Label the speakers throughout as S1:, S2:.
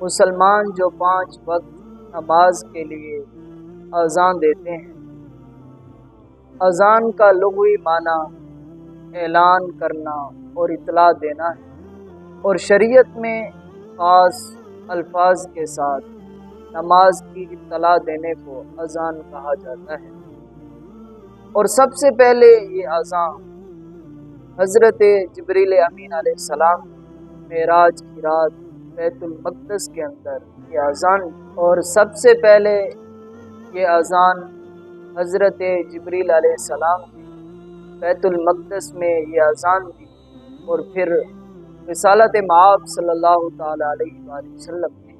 S1: مسلمان جو پانچ وقت نماز کے لیے اذان دیتے ہیں۔ اذان کا لغوی معنی اعلان کرنا اور اطلاع دینا ہے اور شریعت میں خاص الفاظ کے ساتھ نماز کی اطلاع دینے کو اذان کہا جاتا ہے۔ اور سب سے پہلے یہ اذان حضرت جبریل امین علیہ السلام معراج کی رات بیت المقدس کے اندر یہ اذان اور سب سے پہلے یہ اذان حضرت جبریل علیہ السلام کی، بیت المقدس میں یہ اذان دی اور پھر رسالت معاب صلی اللہ تعالی علیہ وآلہ وسلم نے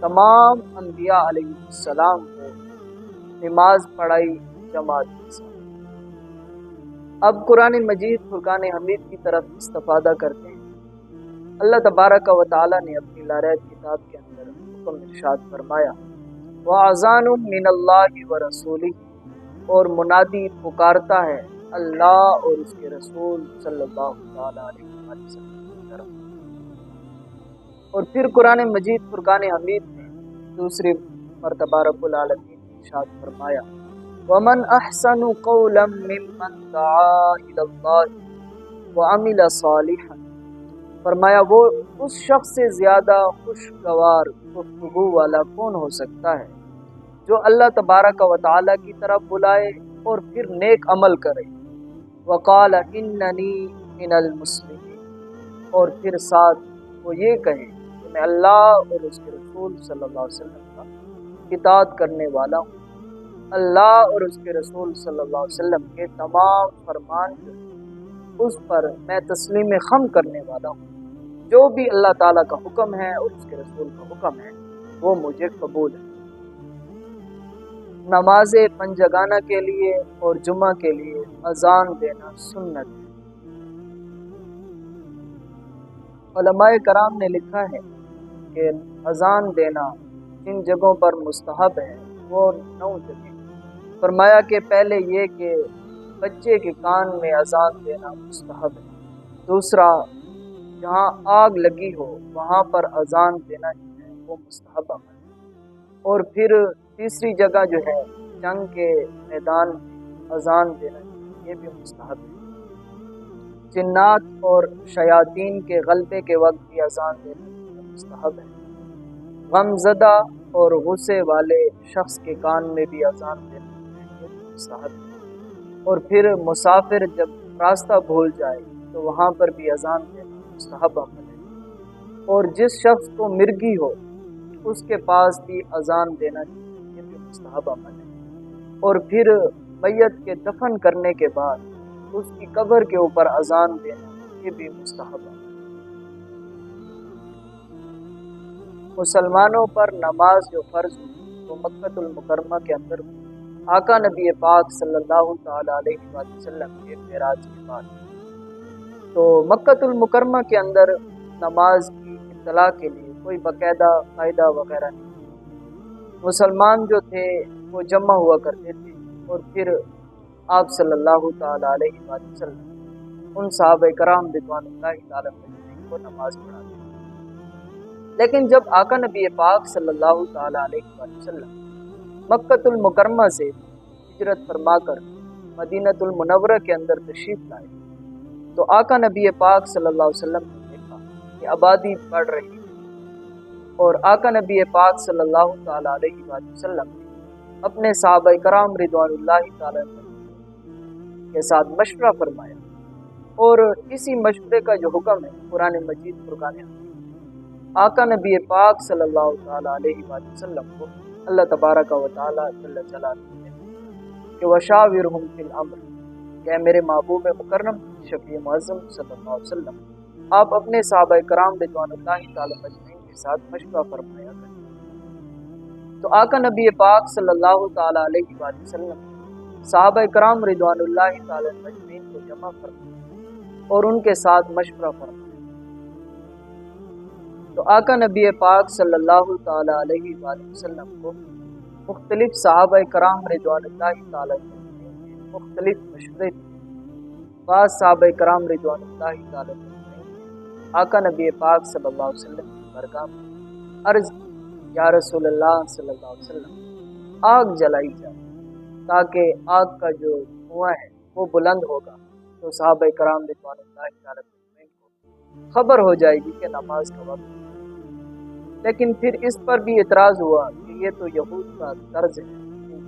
S1: تمام انبیاء علیہ السلام کو نماز پڑھائی جماعت کے ساتھ۔ اب قرآن مجید فرقان حمید کی طرف استفادہ کرتے ہیں۔ اللہ تبارک و تعالیٰ نے اپنی لارید کتاب کے اندر حکم ارشاد فرمایا وہ اذان من اللہ و رسولی اور منادی پکارتا ہے اللہ اور اس کے رسول صلی اللہ تعالیٰ علیہ وسلم اور پھر قرآن مجید فرقان حمید نے دوسری مرتبہ رب العالمین ارشاد فرمایا، ومن احسن قولا ممن دعا الى الله وعمل صالحا فرمایا، وہ اس شخص سے زیادہ خوشگوار گفتگو والا کون ہو سکتا ہے جو اللہ تبارک و تعالی کی طرف بلائے اور پھر نیک عمل کرے؟ وقال، اننی من المسلمین۔ اور پھر ساتھ وہ یہ کہے کہ میں اللہ اور اس کے رسول صلی اللہ علیہ وسلم کا اطاعت کرنے والا ہوں۔ اللہ اور اس کے رسول صلی اللہ علیہ وسلم کے تمام فرمان اس پر میں تسلیم خم کرنے والا ہوں۔ جو بھی اللہ تعالیٰ کا حکم ہے اور اس کے رسول کا حکم ہے، وہ مجھے قبول ہے۔ نماز پنجگانہ کے لیے اور جمعہ کے لیے اذان دینا سنت ہے۔ علماء کرام نے لکھا ہے کہ اذان دینا جن جگہوں پر مستحب ہے، وہ نو جگہ فرمایا کہ پہلے یہ کہ بچے کے کان میں اذان دینا مستحب ہے۔ دوسرا، جہاں آگ لگی ہو، وہاں پر اذان دینا جو ہے، وہ مستحب عمل ہے۔ اور پھر تیسری جگہ جو ہے، جنگ کے میدان میں اذان دینا یہ بھی مستحب ہے۔ جنات اور شیاطین کے غلبے کے وقت بھی اذان دینا مستحب ہے۔ غم زدہ اور غصے والے شخص کے کان میں بھی اذان دینا مستحب اور پھر مسافر جب راستہ بھول جائے تو وہاں پر بھی اذان دینا مستحب عمل ہے۔ اور جس شخص کو مرگی ہو، اس کے پاس بھی اذان دینا چاہیے یہ بھی مستحب عمل ہے۔ اور پھر میت کے دفن کرنے کے بعد اس کی قبر کے اوپر اذان دینا یہ بھی مستحب عمل مسلمانوں پر نماز جو فرض ہوئی وہ مکت المکرمہ کے اندر ہوئی۔ آقا نبی پاک صلی اللہ تعالیٰ علیہ وسلم کے معراج کے بعد۔ تو مکت المکرمہ کے اندر نماز کی اطلاع کے لیے کوئی باقاعدہ قاعدہ وغیرہ نہیں۔ مسلمان جو تھے وہ جمع ہوا کرتے تھے اور پھر آپ صلی اللہ تعالیٰ علیہ وسلم، ان صحابہ کرام رضوان اللہ تعالیٰ کو نماز پڑھاتے لیکن جب آقا نبی پاک صلی اللہ تعالیٰ علیہ وسلم مکت المکرمہ سے ہجرت فرما کر مدینت المنورہ کے اندر تشریف لائے۔ تو آقا نبی پاک صلی اللہ علیہ وسلم نے دیکھا کہ آبادی بڑھ رہی ہے۔ اور آقا نبی پاک صلی اللہ تعالیٰ علیہ وسلم نے اپنے صحابہ کرام رضوان اللہ تعالیٰ کے ساتھ مشورہ فرمایا۔ اور اسی مشورے کا جو حکم ہے قرآن مجید فرقان آقا نبی پاک صلی اللہ تعالیٰ علیہ وسلم کو اللہ تبارک و تعالیٰ جل جلالہ کہ وشاورہم فی الامر کہ میرے محبوب مکرم، شفیع معظم صلی اللہ علیہ وسلم، آپ اپنے صحابہ کرام رضوان اللہ تعالی مجمعین کے ساتھ مشورہ فرمایا کریں۔ تو آقا نبی پاک صلی اللہ تعالی علیہ وآلہ وسلم صحابہ کرام رضوان اللہ تعالی مجمعین کو جمع فرمایا اور ان کے ساتھ مشورہ فرمایا۔ تو آقا نبی پاک صلی اللہ تعالیٰ علیہ وآلہ وسلم کو مختلف صحابہ کرام رضوان اللہ تعالیٰ مختلف مشورے تھے بعض صحابہ کرام رضوان اللہ تعالیٰ آقا نبی پاک صلی اللہ علیہ وسلم کی برگاہ عرض یا رسول اللہ صلی اللہ علیہ وسلم، آگ جلائی جائے تاکہ آگ کا جو دھواں ہے وہ بلند ہوگا۔ تو صحابہ کرام رضوان اللہ تعالیٰ خبر ہو جائے گی کہ نماز کا وقت لیکن پھر اس پر بھی اعتراض ہوا کہ یہ تو یہود کا طرز ہے،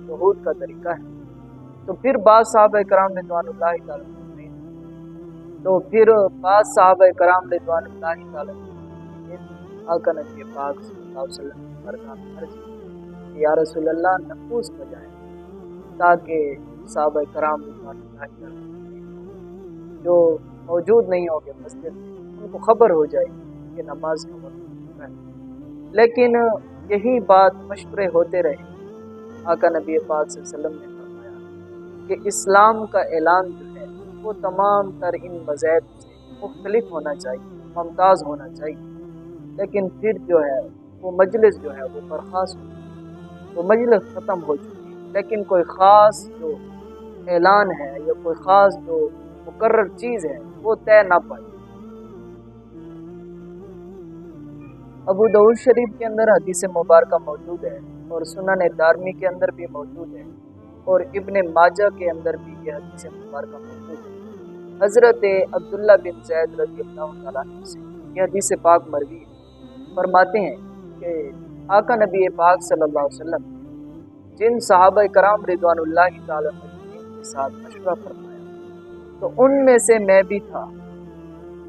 S1: یہود کا طریقہ ہے۔ تو پھر بعض صحابہ کرام رضوان اللہ تعالیٰ تو پھر بعض صحابہ کرام رضوان اللہ تعالیٰ آقا نبی پاک صلی اللہ علیہ وسلم کی برکات عرض یا رسول اللہ، نفوس بجائے تاکہ صحابہ کرام رضوان اللہ تعالیٰ جو موجود نہیں ہوں گے مسجد ان کو خبر ہو جائے کہ نماز کا وقت ہے۔ لیکن یہی بات مشورے ہوتے رہے۔ آقا نبی پاک صلی اللہ علیہ وسلم نے فرمایا کہ اسلام کا اعلان جو ہے، وہ تمام تر ان مذہب سے مختلف ہونا چاہیے، ممتاز ہونا چاہیے۔ لیکن پھر جو ہے، وہ مجلس جو ہے، وہ برخاست ہو وہ مجلس ختم ہو چکی لیکن کوئی خاص جو اعلان ہے یا کوئی خاص جو مقرر چیز ہے، وہ طے نہ پائی۔ ابو دعود شریف کے اندر حدیث مبارکہ موجود ہے اور سنن دارمی کے اندر بھی موجود ہے اور ابن ماجہ کے اندر بھی یہ حدیث مبارکہ موجود ہے۔ حضرت عبداللہ بن زید رضی اللہ تعالیٰ سے یہ حدیث پاک مروی ہے۔ فرماتے ہیں کہ آقا نبی پاک صلی اللہ علیہ وسلم جن صحابہ کرام رضوان اللہ تعالیٰ کے ساتھ مشورہ فرمایا، تو ان میں سے میں بھی تھا۔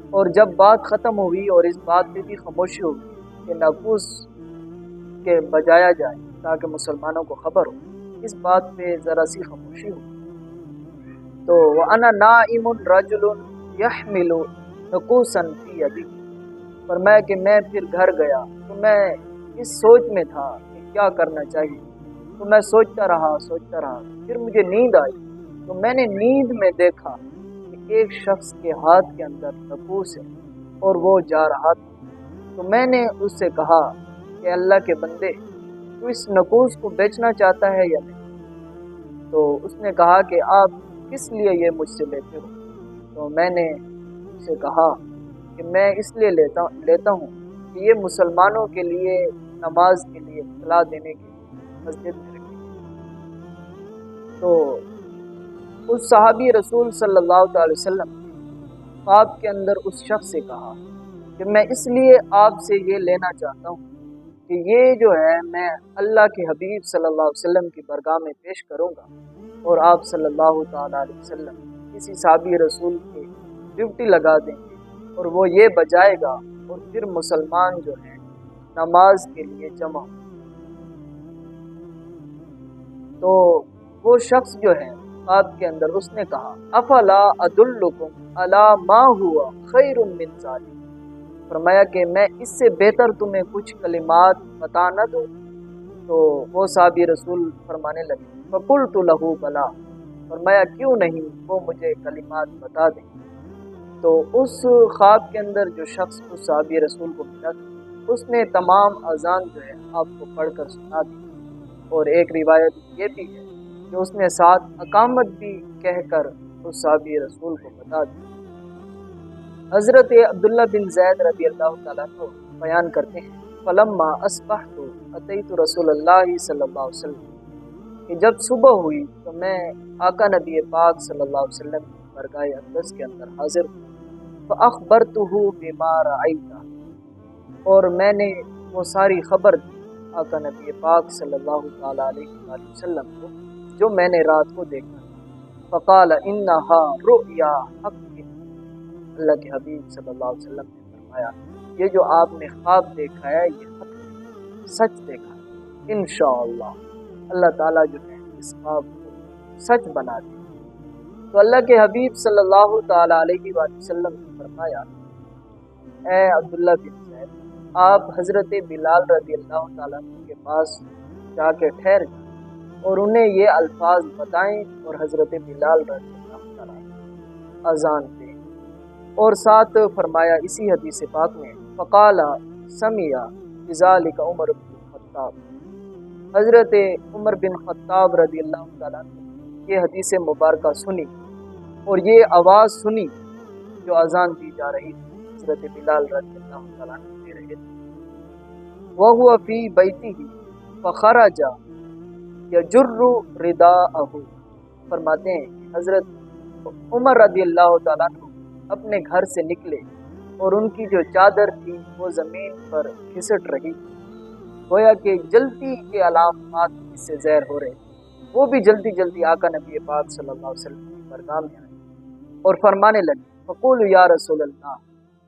S1: اور جب بات ختم ہوئی اور اس بات پہ بھی خاموشی ہوگی کہ نفوس کے بجایا جائے تاکہ مسلمانوں کو خبر ہو۔ اس بات پہ ذرا سی خاموشی ہو۔ تو انا نا امن رجل یحمل نقوسن فی ابھی پر میں کہ میں پھر گھر گیا۔ تو میں اس سوچ میں تھا کہ کیا کرنا چاہیے۔ تو میں سوچتا رہا سوچتا رہا۔ پھر مجھے نیند آئی۔ تو میں نے نیند میں دیکھا کہ ایک شخص کے ہاتھ کے اندر نقوس ہے اور وہ جا رہا تھا۔ تو میں نے اس سے کہا کہ اللہ کے بندے، تو اس نقوس کو بیچنا چاہتا ہے یا نہیں؟ تو اس نے کہا کہ آپ کس لیے یہ مجھ سے لیتے ہو؟ تو میں نے اس سے کہا کہ میں اس لیے لیتا لیتا ہوں کہ یہ مسلمانوں کے لیے نماز کے لیے اطلاع دینے کے مسجد میں تو اس صحابی رسول صلی اللہ تعالی وسلم خواب کے اندر اس شخص سے کہا کہ میں اس لیے آپ سے یہ لینا چاہتا ہوں کہ یہ جو ہے میں اللہ کے حبیب صلی اللہ علیہ وسلم کی برگاہ میں پیش کروں گا اور آپ صلی اللہ تعالیٰ علیہ وسلم کسی صحابی رسول کی ڈیوٹی لگا دیں گے اور وہ یہ بجائے گا اور پھر مسلمان جو ہے نماز کے لیے جمع تو وہ شخص جو ہے خواب کے اندر اس نے کہا، افلا عدالکم الا ما ہوا خیر من ذالک؟ فرمایا کہ میں اس سے بہتر تمہیں کچھ کلمات بتا نہ دوں۔ تو وہ صحابی رسول فرمانے لگے فکل تو لہو بلا۔ فرمایا، کیوں نہیں؟ وہ مجھے کلمات بتا دیں۔ تو اس خواب کے اندر جو شخص اس صحابی رسول کو ملا تھا اس نے تمام اذان جو ہے آپ کو پڑھ کر سنا دی۔ اور ایک روایت یہ بھی ہے کہ اس نے ساتھ اقامت بھی کہہ کر اس صحابی رسول کو بتا دی۔ حضرت عبداللہ بن زید رضی اللہ تعالیٰ کو بیان کرتے ہیں، فلما اسبح تو عطیت رسول اللہ صلی اللہ علیہ وسلم۔ کہ جب صبح ہوئی تو میں آقا نبی پاک صلی اللہ علیہ وسلم کی برگاہ اقدس کے اندر حاضر ہوں۔ تو اخبر تو ہوں بیمار اور میں نے وہ ساری خبر دی آقا نبی پاک صلی اللہ تعالیٰ علیہ وسلم کو، جو میں نے رات کو دیکھا۔ فقال انہا رؤیا حق اللہ کے حبیب صلی اللہ علیہ وسلم نے فرمایا، یہ جو آپ نے خواب دیکھا ہے، یہ حق سچ دیکھا ہے۔ انشاءاللہ، اللہ تعالیٰ جو ہے، اس خواب کو سچ بنا دے۔ تو اللہ کے حبیب صلی اللہ تعالیٰ علیہ وسلم نے فرمایا، اے عبداللہ بن زید، آپ حضرت بلال رضی اللہ تعالیٰ کے پاس جا کے ٹھہر جائیں اور انہیں یہ الفاظ بتائیں اور حضرت بلال رضی اللہ تعالیٰ اذان اور ساتھ فرمایا اسی حدیث پاک میں، فقال سمیہ ازال کا عمر بن خطاب حضرت عمر بن خطاب رضی اللہ تعالیٰ نے یہ حدیث مبارکہ سنی اور یہ آواز سنی جو اذان دی جا رہی تھی۔ حضرت بلال رضی اللہ تعالیٰ دے رہے تھے۔ وہ فی بیتی ہی فخرا جا یا جرو ردا فرماتے ہیں، حضرت عمر رضی اللہ تعالیٰ اپنے گھر سے نکلے اور ان کی جو چادر تھی وہ زمین پر کھسٹ رہی۔ گویا کہ جلدی کے علامات اس سے زہر ہو رہے۔ وہ بھی جلدی جلدی آقا نبی پاک صلی اللہ علیہ وسلم کی برگاہ میں آئے اور فرمانے لگے فقول یا رسول اللہ،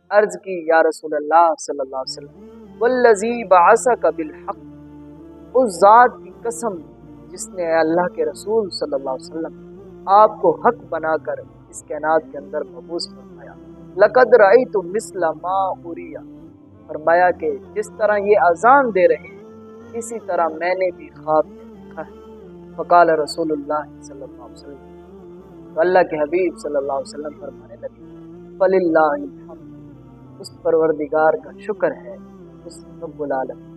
S1: عرض کی یا رسول اللہ صلی اللہ علیہ وسلم، والذی بعثک بالحق، اس ذات کی قسم جس نے اللہ کے رسول صلی اللہ علیہ وسلم آپ کو حق بنا کر اس کائنات کے اندر مبوس فرمایا۔ لقد رائی تو مسل ما اریا فرمایا کہ جس طرح یہ اذان دے رہے ہیں، اسی طرح میں نے بھی خواب میں دیکھا ہے۔ فقال رسول اللہ صلی اللہ علیہ وسلم۔ تو اللہ کے حبیب صلی اللہ علیہ وسلم فرمانے لگے فل اللہ اس پروردگار کا شکر ہے، اس رب العالم